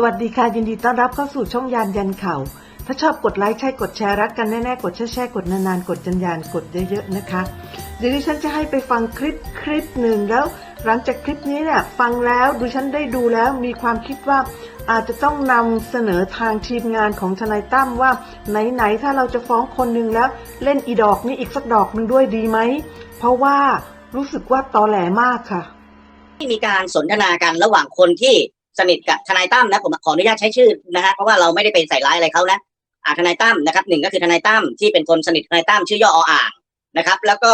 สวัสดีค่ะ ยินดีต้อนรับเข้าสู่ช่องยานยันข่าวถ้าชอบกดไลค์ใช่กดแชร์รักกันแน่ๆ กดแชร์แชร์กดนานๆ กดจันยานกดเยอะๆนะคะเดี๋ยวดิฉันจะให้ไปฟังคลิปคลิปหนึ่งแล้ว หลังจากคลิปนี้เนี่ยฟังแล้วดิฉันได้ดูแล้วมีความคิดว่าอาจจะต้องนำเสนอทางทีมงานของทนายตั้มว่า ไหนๆ ถ้าเราจะฟ้องคนหนึ่งแล้ว เล่นอีดอกนี้อีกสักดอกหนึ่งด้วยดีไหม เพราะว่ารู้สึกว่าตอแหลมากค่ะ ที่มีการสนทนากันระหว่างคนที่ สนิทกับทนายตั้มนะผมขออนุญาตใช้ชื่อนะฮะเพราะว่าเราไม่ได้ไปใส่ร้ายอะไรเขานะอ่าทนายตั้มนะครับหนึ่งก็คือทนายตั้มที่เป็นคนสนิททนายตั้มชื่อย่ออ่างนะครับ แล้วก็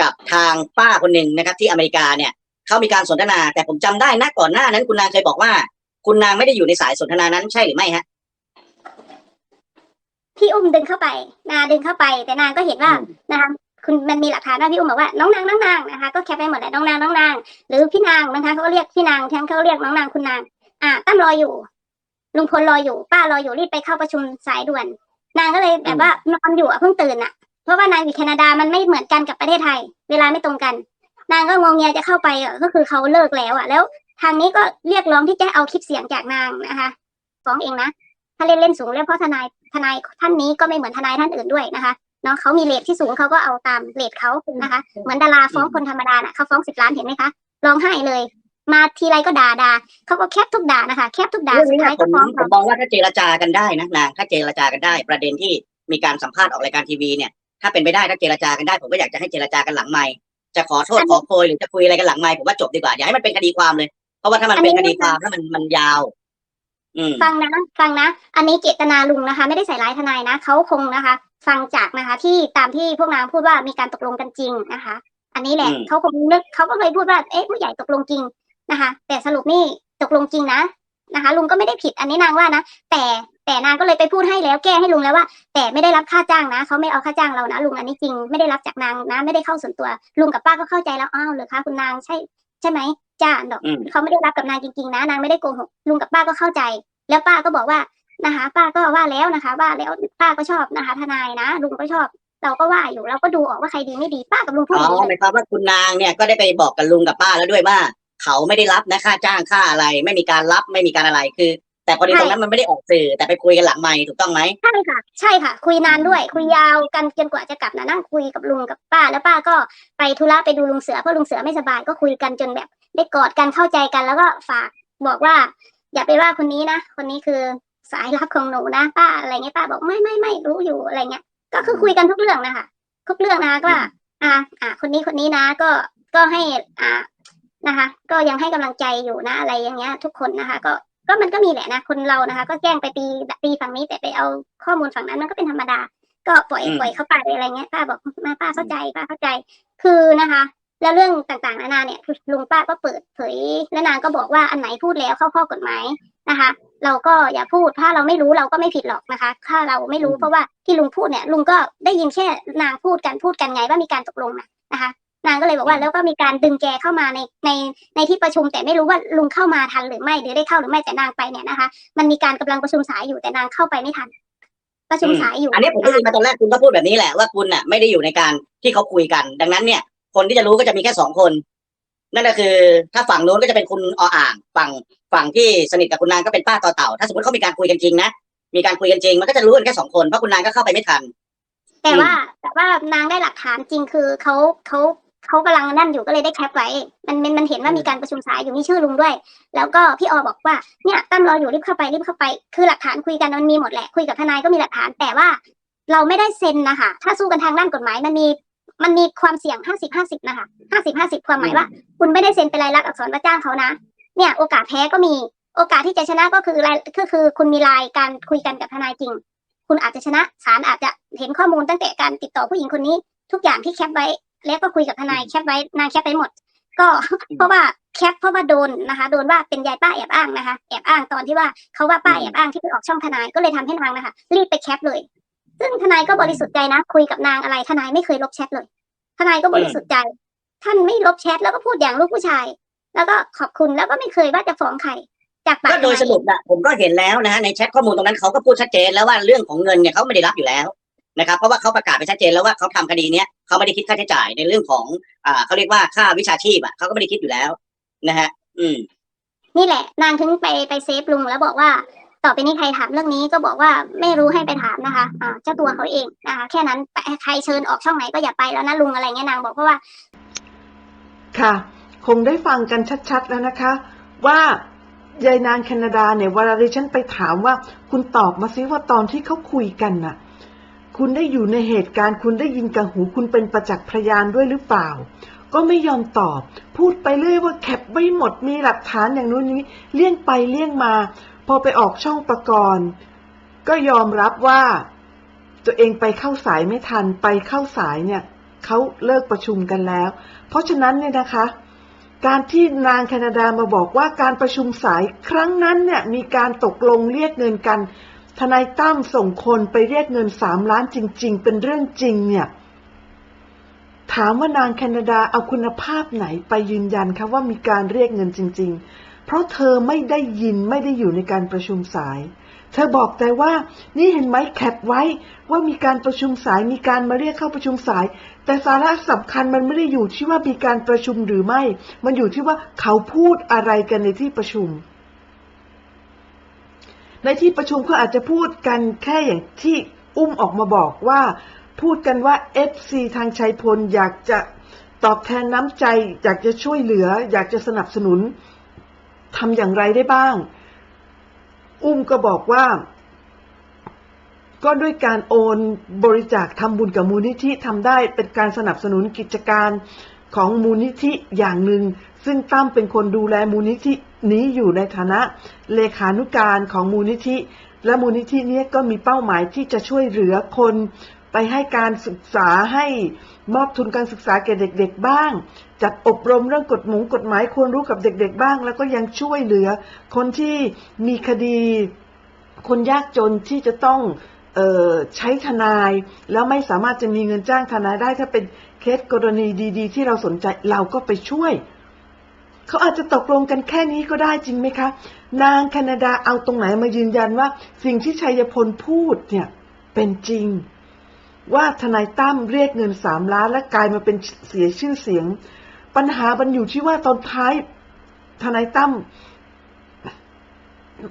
กับทางป้าคนหนึ่งนะครับที่อเมริกาเนี่ยเขามีการสนทนา แต่ผมจำได้นะก่อนหน้านั้น คุณนางเคยบอกว่า คุณนางไม่ได้อยู่ในสายสนทนานั้นใช่หรือไม่ฮะพี่อุ้มดึงเข้าไป นาดึงเข้าไป แต่นางก็เห็นว่านะคะคุณมันมีหลักฐานว่าพี่อุ้มบอกว่าน้องนางน้องนางนะคะก็แคปไปหมดเลยน้องนางน้องนางหรือพี่นางนะคะเขาก็เรียกพี่นางแทนเขาเรียกน้องนางคุณนาง อ่าตั้มรออยู่ ลุงพลรออยู่ ป้ารออยู่รีบไปเข้าประชุมสายด่วน นางก็เลยแบบว่านอนอยู่อะเพิ่งตื่นอะ เพราะว่านางอยู่แคนาดามันไม่เหมือนกันกับประเทศไทย เวลาไม่ตรงกัน นางก็งงเงียจะเข้าไปอะก็คือเขาเลิกแล้วอะ แล้ว ทางนี้ก็เรียกร้องที่จะเอาคลิปเสียงจากนางนะคะฟ้องเองนะถ้าเล่นเล่นสูงแล้วเพราะทนายทนายท่านนี้ก็ไม่เหมือนทนายท่านอื่นด้วยนะคะเนาะเขามีเลทที่สูงเขาก็เอาตามเลทเขานะคะ เหมือนดาราฟ้องคนธรรมดาน่ะเขาฟ้องสิบล้านเห็นไหมคะร้องไห้เลย มาทีไรก็ด่าด่าเขาก็แคปทุกด่านะคะแคปทุกด่าเรื่องสุดนี้ท้ายผก็มฟ้องผเขามมองว่าถ้าเจรจากันได้นะนางถ้าเจรจากันได้ ประเด็นที่มีการสัมภาษณ์ออกรายการทีวีเนี่ยถ้าเป็นไปได้ถ้าเจรจากันได้ผมก็อยากจะให้เจรจากันหลังไมค์จะขอโทษขอโพยหรือจะคุยอะไรกันหลังไมค์ผมว่าจบดีกว่าอย่าให้มันเป็นคดีความเลย เพราะว่าถ้ามันเป็นคดีความแล้วมันมันยาวอืมฟังนะฟังนะ อันนี้เจตนาลุงนะคะ ไม่ได้ใส่ร้ายทนายนะเขาคงนะคะ ฟังจากนะคะ ที่ตามที่พวกนางพูดว่ามีการตกลงกันจริงนะคะ อันนี้แหละอืมเขาคงนึกเขาก็เลยพูดว่าเอ๊ะผู้ใหญ่ตกลงจริง นะคะ แต่สรุปนี่ตกลงจริงนะนะคะ ลุงก็ไม่ได้ผิดอันนี้นางว่านะแต่แต่นางก็เลยไปพูดให้แล้วแก้ให้ลุงแล้วว่า แต่ไม่ได้รับค่าจ้างนะเขาไม่เอาค่าจ้างเรานะลุงอันนี้จริงไม่ได้รับจากนางนะไม่ได้เข้าส่วนตัว ลุงกับป้าก็เข้าใจแล้วอ้าวเหรอคะคุณนางใช่ใช่ไหมจ้าดอกอืมเขาไม่ได้รับกับนางจริงๆนะนางไม่ได้โกหกลุงกับป้าก็เข้าใจ แล้วป้าก็บอกว่านะคะ ป้าก็ว่าแล้วนะคะ ว่าแล้วป้าก็ชอบนะคะ ทนายนะลุงก็ชอบ เราก็ว่าอยู่เราก็ดูออกว่าใครดีไม่ดีป้ากับลุงพูดอ๋อย่างนี้อหมายความว่าคุณนางเนี่ยก็ได้ไปบอกกับลุงกับป้าแล้วด้วยว่า เขาไม่ได้รับนะค่าจ้างค่าอะไร ไม่มีการรับไม่มีการอะไรคือ แต่พอดีตรงนั้นมันไม่ได้ออกสื่อแต่ไปคุยกันหลังไมค์ถูกต้องไหมใช่ค่ะ ใช่ค่ะ คุยนานด้วย คุยยาวกันจนกว่าจะกลับนะนั่งคุยกับลุงกับป้า แล้วป้าก็ไปธุระไปดูลุงเสือเพราะลุงเสือไม่สบายก็คุยกันจนแบบได้กอดกันเข้าใจกัน แล้วก็ฝากบอกว่า อย่าไปว่าคนนี้นะคนนี้คือสายลับของหนูนะป้าอะไรเงี้ยป้าบอกไม่ไม่ไม่รู้อยู่อะไรเงี้ย ก็คือคุยกันทุกเรื่องนะคะทุกเรื่องนะคะก็ว่าอ่าอ่าคนนี้คนนี้นะ ก็ก็ให้อ่า นะคะ ก็ยังให้กำลังใจอยู่นะอะไรอย่างเงี้ย ทุกคนนะคะ ก็ก็มันก็มีแหละนะคนเรานะคะ ก็แจ้งไปตีตีฝั่งนี้แต่ไปเอาข้อมูลฝั่งนั้นมันก็เป็นธรรมดา ก็ปล่อยอืมปล่อยเข้าไปอะไรเงี้ยป้าบอกมาป้าเข้าใจป้าเข้าใจ คือนะคะ แล้วเรื่องต่างๆนานาเนี่ยคือลุงป้าก็เปิดเผยและนางก็บอกว่าอันไหนพูดแล้วเข้าข้อกฎหมายนะคะ เราก็อย่าพูดถ้าเราไม่รู้เราก็ไม่ผิดหรอกนะคะ ถ้าเราไม่รู้อืมเพราะว่าที่ลุงพูดเนี่ยลุงก็ได้ยินแค่นางพูดกันพูดกันไงว่ามีการตกลงนะนะคะ นางก็เลยบอกว่าแล้วก็มีการดึงแกเข้ามาในในในที่ประชุม แต่ไม่รู้ว่าลุงเข้ามาทันหรือไม่หรือได้เข้าหรือไม่แต่นางไปเนี่ยนะคะ มันมีการกำลังประชุมสายอยู่แต่นางเข้าไปไม่ทัน ประชุมสายอยู่ อันนี้ผมได้ยินมาตอนแรกคุณก็พูดแบบนี้แหละว่าคุณน่ะไม่ได้อยู่ในการที่เขาคุยกัน ดังนั้นเนี่ย คนที่จะรู้ก็จะมีแค่สองคน นั่นก็คือ ถ้าฝั่งนู้นก็จะเป็นคุณออ่างฝั่งฝั่งที่สนิทกับคุณนางก็เป็นป้าต่อเต่า ถ้าสมมติเขามีการคุยกันจริงนะมีการคุยกันจริงมันก็จะรู้กันแค่สองคนเพราะคุณนางก็เข้าไปไม่ทันแต่ว่าแต่ว่านางได้หลักฐานจริงคือเขาเขา เขากำลังนั่นอยู่ก็เลยได้แคปไว้ มันมันมันเห็นว่ามีการประชุมสายอยู่มีชื่อลุงด้วย แล้วก็พี่ออบอกว่าเนี่ยตั้มรออยู่รีบเข้าไปรีบเข้าไป คือหลักฐานคุยกันมันมีหมดแหละคุยกับทนายก็มีหลักฐานแต่ว่า เราไม่ได้เซ็นนะคะถ้าสู้กันทางด้านกฎหมายมันมีมันมีความเสี่ยงห้าสิบห้าสิบนะคะห้าสิบห้าสิบความหมายว่า คุณไม่ได้เซ็นเป็นลายลักษณ์อักษรว่าจ้างเขานะ เนี่ยโอกาสแพ้ก็มีโอกาสที่จะชนะก็คือรายก็คือคุณมีลายการคุยกันกับทนายจริง คุณอาจจะชนะศาลอาจจะเห็นข้อมูลตั้งแต่การติดต่อผู้หญิงคนนี้ ทุกอย่างที่แคปไว้ แล้วก็คุยกับทนายแคปไว้นางแคปไปหมด ก็เพราะว่าแคปเพราะว่าโดนนะคะ โดนว่าเป็นยายป้าแอบอ้างนะคะ แอบอ้างตอนที่ว่าเขาว่าป้าแอบอ้างที่ไปออกช่องทนายก็เลยทำให้นางนะคะรีบไปแคปเลย ซึ่งทนายก็บริสุทธิ์ใจนะ คุยกับนางอะไรทนายไม่เคยลบแชทเลย ทนายก็บริสุทธิ์ใจ ท่านไม่ลบแชทแล้วก็พูดอย่างลูกผู้ชาย แล้วก็ขอบคุณแล้วก็ไม่เคยว่าจะฟ้องใครจากปากก็โดยทนายสรุปนะผมก็เห็นแล้วนะฮะในแชทข้อมูลตรงนั้นเขาก็พูดชัดเจนแล้วว่าเรื่องของเงินเนี่ยเขาไม่ได้รับอยู่แล้ว นะครับเพราะว่าเขาประกาศไปชัดเจนแล้วว่าเขาทำคดีเนี้ยเขาไม่ได้คิดค่าใช้จ่ายในเรื่องของอ่าเขาเรียกว่าค่าวิชาชีพอะเขาก็ไม่ได้คิดอยู่แล้วนะฮะ อืม นี่แหละ นางถึงไปไปเซฟลุงแล้วบอกว่า ต่อไปนี้ใครถามเรื่องนี้ก็บอกว่าไม่รู้ให้ไปถามนะคะอ่าเจ้าตัวเขาเองนะคะแค่นั้นไปใครเชิญออกช่องไหนก็อย่าไปแล้วนะลุงอะไรเงี้ยนางบอกเพราะว่า ค่ะ คงได้ฟังกันชัดๆแล้วนะคะ ว่ายายนางแคนาดาเนี่ยเวลาดิฉันไปถามว่า คุณตอบมาซิว่าตอนที่เขาคุยกันน่ะ คุณได้อยู่ในเหตุการณ์คุณได้ยินกับหูคุณเป็นประจักษ์พยานด้วยหรือเปล่า ก็ไม่ยอมตอบ พูดไปเรื่อยว่าแคปไว้หมดมีหลักฐานอย่างนู้นนี้เลี่ยงไปเลี่ยงมา พอไปออกช่องประกรณ์ก็ยอมรับว่า ตัวเองไปเข้าสายไม่ทันไปเข้าสายเนี่ยเขาเลิกประชุมกันแล้ว เพราะฉะนั้นเนี่ยนะคะ การที่นางแคนาดามาบอกว่าการประชุมสายครั้งนั้นเนี่ยมีการตกลงเรียกเงินกัน ทนายตั้มส่งคนไปเรียกเงินสามล้านจริง ๆ เป็นเรื่องจริงเนี่ย ถามว่านางแคนาดาเอาคุณภาพไหนไปยืนยันคะว่ามีการเรียกเงินจริง ๆ เพราะเธอไม่ได้ยินไม่ได้อยู่ในการประชุมสาย เธอบอกแต่ว่า นี่เห็นไหมแคปไว้ว่ามีการประชุมสายมีการมาเรียกเข้าประชุมสาย แต่สาระสำคัญมันไม่ได้อยู่ที่ว่ามีการประชุมหรือไม่ มันอยู่ที่ว่าเขาพูดอะไรกันในที่ประชุม ในที่ประชุมเขาอาจจะพูดกันแค่อย่างที่อุ้มออกมาบอกว่า พูดกันว่า FC ทางชัยพลอยากจะตอบแทนน้ำใจ อยากจะช่วยเหลือ อยากจะสนับสนุนทำอย่างไรได้บ้าง อุ้มก็บอกว่า ก็ด้วยการโอนบริจาคทำบุญกับมูลนิธิทำได้เป็นการสนับสนุนกิจการของมูลนิธิอย่างหนึ่ง ซึ่งตั้มเป็นคนดูแลมูลนิธิ นี้อยู่ในฐานะเลขานุการของมูลนิธิ และมูลนิธินี้ก็มีเป้าหมายที่จะช่วยเหลือคนไปให้การศึกษาให้มอบทุนการศึกษาแก่เด็ก ๆ บ้าง จัดอบรมเรื่องกฎหมงกฎหมายควรรู้กับเด็ก ๆ บ้าง แล้วก็ยังช่วยเหลือ คนที่มีคดี คนยากจนที่จะต้องออใช้ทนาย แล้วไม่สามารถจะมีเงินจ้างทนายได้ถ้าเป็นเคสกรณีดี ๆ ที่เราสนใจเราก็ไปช่วย เขาอาจจะตกลงกันแค่นี้ก็ได้จริงไหมคะ นางแคนาดาเอาตรงไหนมายืนยันว่าสิ่งที่ชัยพลพูดเนี่ยเป็นจริง ว่าทนายตั้มเรียกเงินสามล้านและกลายมาเป็นเสียชื่อเสียง ปัญหามันอยู่ที่ว่าตอนท้ายทนายตั้ม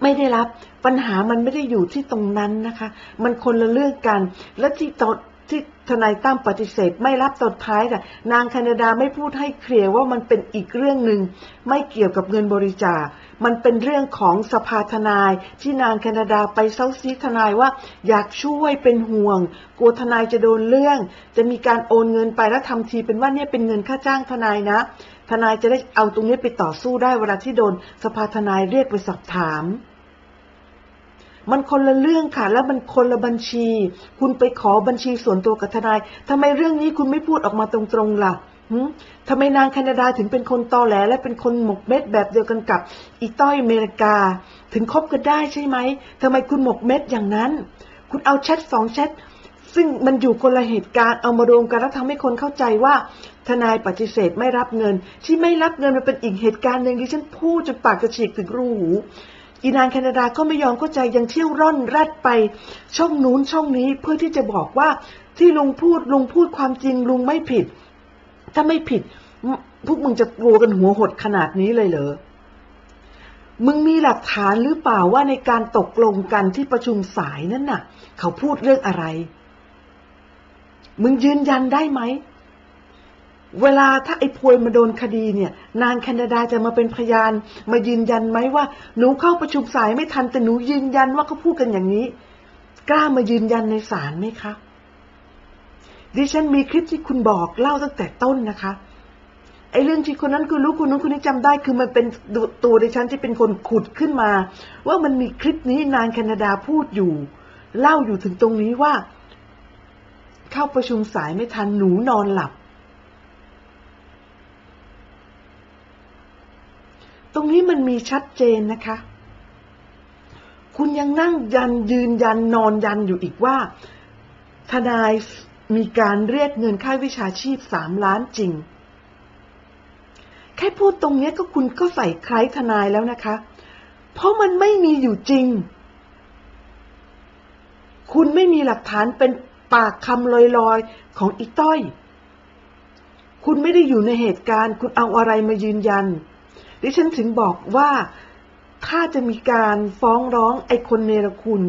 ไม่ได้รับปัญหามันไม่ได้อยู่ที่ตรงนั้นนะคะ มันคนละเรื่องกัน และที่ตอน ที่ทนายตั้มปฏิเสธไม่รับตอนท้ายน่ะนางแคนาดาไม่พูดให้เคลียร์ว่ามันเป็นอีกเรื่องหนึ่งไม่เกี่ยวกับเงินบริจาค มันเป็นเรื่องของสภาทนายที่นางแคนาดาไปเซาซีทนายว่า อยากช่วยเป็นห่วง กลัวทนายจะโดนเรื่อง จะมีการโอนเงินไปแล้วทำทีเป็นว่าเนี่ยเป็นเงินค่าจ้างทนายนะ ทนายจะได้เอาตรงนี้ไปต่อสู้ได้เวลาที่โดนสภาทนายเรียกไปสอบถาม มันคนละเรื่องค่ะ แล้วมันคนละบัญชี คุณไปขอบัญชีส่วนตัวกับทนายทำไมเรื่องนี้คุณไม่พูดออกมาตรงๆล่ะทำไมนางแคนาดาถึงเป็นคนตอแหลและเป็นคนหมกเม็ดแบบเดียวกันกับอีต้อยอเมริกา ถึงคบกันได้ใช่ไหมทำไมคุณหมกเม็ดอย่างนั้น คุณเอาแชทสองแชทซึ่งมันอยู่คนละเหตุการณ์เอามารวมกันแล้วทำให้คนเข้าใจว่า ทนายปฏิเสธไม่รับเงิน ที่ไม่รับเงินมันเป็นอีกเหตุการณ์หนึ่งที่ฉันพูดจนปากจะฉีกถึงรูหู อีนางแคนาดาก็ไม่ยอมเข้าใจยังเที่ยวร่อนแรดไป ช่องนู้นช่องนี้เพื่อที่จะบอกว่าที่ลุงพูดลุงพูดความจริงลุงไม่ผิด ถ้าไม่ผิด พวกมึงจะกลัวกันหัวหดขนาดนี้เลยเหรอมึงมีหลักฐานหรือเปล่าว่าในการตกลงกันที่ประชุมสายนั่นน่ะ เขาพูดเรื่องอะไร มึงยืนยันได้ไหม เวลาถ้าไอ้พวยมาโดนคดีเนี่ย นางแคนาดาจะมาเป็นพยาน มายืนยันไหมว่า หนูเข้าประชุมสายไม่ทันแต่หนูยืนยันว่าเขาพูดกันอย่างนี้ กล้ามายืนยันในศาลไหมคะ ดิฉันมีคลิปที่คุณบอกเล่าตั้งแต่ต้นนะคะไอ้เรื่องที่คนนั้นคุณรู้คนนู้นคนนี้จำได้ คือมันเป็นตัวดิฉันที่เป็นคนขุดขึ้นมา ว่ามันมีคลิปนี้นางแคนาดาพูดอยู่ เล่าอยู่ถึงตรงนี้ว่า เข้าประชุมสายไม่ทันหนูนอนหลับ ตรงนี้มันมีชัดเจนนะคะ คุณยังนั่งยันยืนยันนอนยันอยู่อีกว่า ทนายมีการเรียกเงินค่าวิชาชีพสามล้านจริง แค่พูดตรงนี้ก็คุณก็ใส่ใครทนายแล้วนะคะ เพราะมันไม่มีอยู่จริง คุณไม่มีหลักฐานเป็นปากคำลอยๆของอีต้อย คุณไม่ได้อยู่ในเหตุการณ์ คุณเอาอะไรมายืนยัน ดิฉันถึงบอกว่าถ้าจะมีการฟ้องร้องไอ้คนเนรคุณ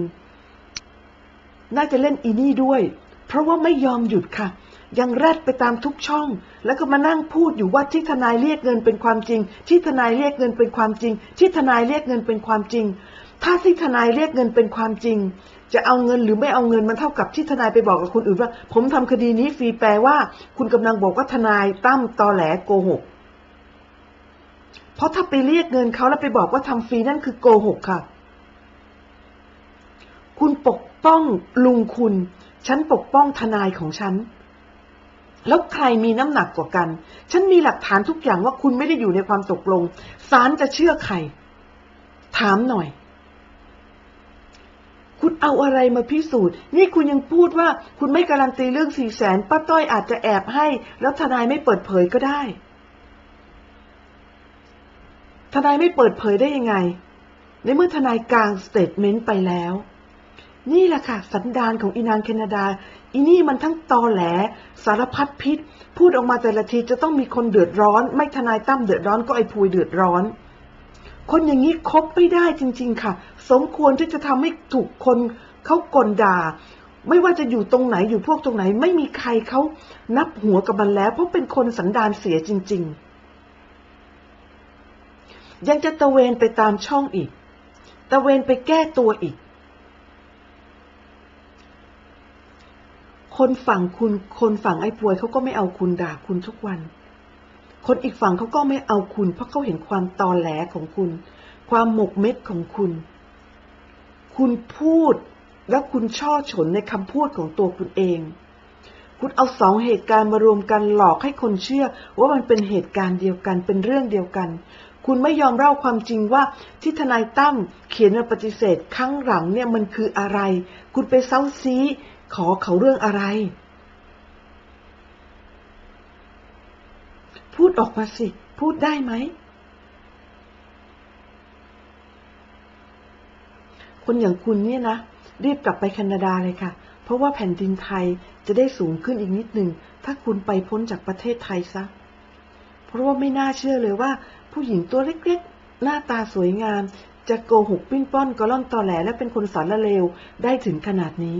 น่าจะเล่นอีนี่ด้วย เพราะว่าไม่ยอมหยุดค่ะ ยังแรดไปตามทุกช่อง แล้วก็มานั่งพูดอยู่ว่าที่ทนายเรียกเงินเป็นความจริง ที่ทนายเรียกเงินเป็นความจริง ที่ทนายเรียกเงินเป็นความจริง ถ้าที่ทนายเรียกเงินเป็นความจริง จะเอาเงินหรือไม่เอาเงินมันเท่ากับที่ทนายไปบอกกับคนอื่นว่า ผมทำคดีนี้ฟรีแปลว่า คุณกำลังบอกว่าทนายตั้มตอแหลโกหก เพราะถ้าไปเรียกเงินเขาแล้วไปบอกว่าทำฟรีนั่นคือโกหกค่ะ คุณปกป้องลุงคุณ ฉันปกป้องทนายของฉัน แล้วใครมีน้ำหนักกว่ากัน ฉันมีหลักฐานทุกอย่างว่าคุณไม่ได้อยู่ในความตกลง ศาลจะเชื่อใคร ถามหน่อย คุณเอาอะไรมาพิสูจน์ นี่คุณยังพูดว่า คุณไม่การันตีเรื่องสี่แสนป้าต้อยอาจจะแอบให้ แล้วทนายไม่เปิดเผยก็ได้ ทนายไม่เปิดเผยได้ยังไง ในเมื่อทนายกลางสเตทเมนต์ไปแล้ว นี่แหละค่ะ สันดานของอีนางแคนาดา อีนี่มันทั้งตอแหล สารพัดพิษ พูดออกมาแต่ละทีจะต้องมีคนเดือดร้อน ไม่ทนายตั้มเดือดร้อนก็ไอ้พูยเดือดร้อน คนอย่างนี้คบไม่ได้จริง ๆ ค่ะ สมควรที่จะทำให้ถูกคนเขากลด่าไม่ว่าจะอยู่ตรงไหนอยู่พวกตรงไหน ไม่มีใครเขานับหัวกับมันแล้ว เพราะเป็นคนสันดานเสียจริง ๆ ยังจะตะเวนไปตามช่องอีก ตะเวนไปแก้ตัวอีก คนฝั่งคุณ คนฝั่งไอ้ป่วยเขาก็ไม่เอาคุณด่าคุณทุกวัน คนอีกฝั่งเขาก็ไม่เอาคุณ เพราะเขาเห็นความตอแหลของคุณ ความหมกเม็ดของคุณ คุณพูดแล้วคุณช่อฉนในคำพูดของตัวคุณเอง คุณเอาสองเหตุการณ์มารวมกันหลอกให้คนเชื่อว่ามันเป็นเหตุการณ์เดียวกันเป็นเรื่องเดียวกัน คุณไม่ยอมเล่าความจริงว่าที่ทนายตั้มเขียนมาปฏิเสธครั้งหลังเนี่ยมันคืออะไร คุณไปเซ้าซีขอเขาเรื่องอะไร พูดออกมาสิ พูดได้ไหม คนอย่างคุณเนี่ยนะ รีบกลับไปแคนาดาเลยค่ะ เพราะว่าแผ่นดินไทยจะได้สูงขึ้นอีกนิดหนึ่ง ถ้าคุณไปพ้นจากประเทศไทยซะ ราะว่าไม่น่าเชื่อเลยว่า ผู้หญิงตัวเล็กๆ หน้าตาสวยงาม จะโกหกปิ้นป้อนกระล่อนตอแหลและเป็นคนสารเลวได้ถึงขนาดนี้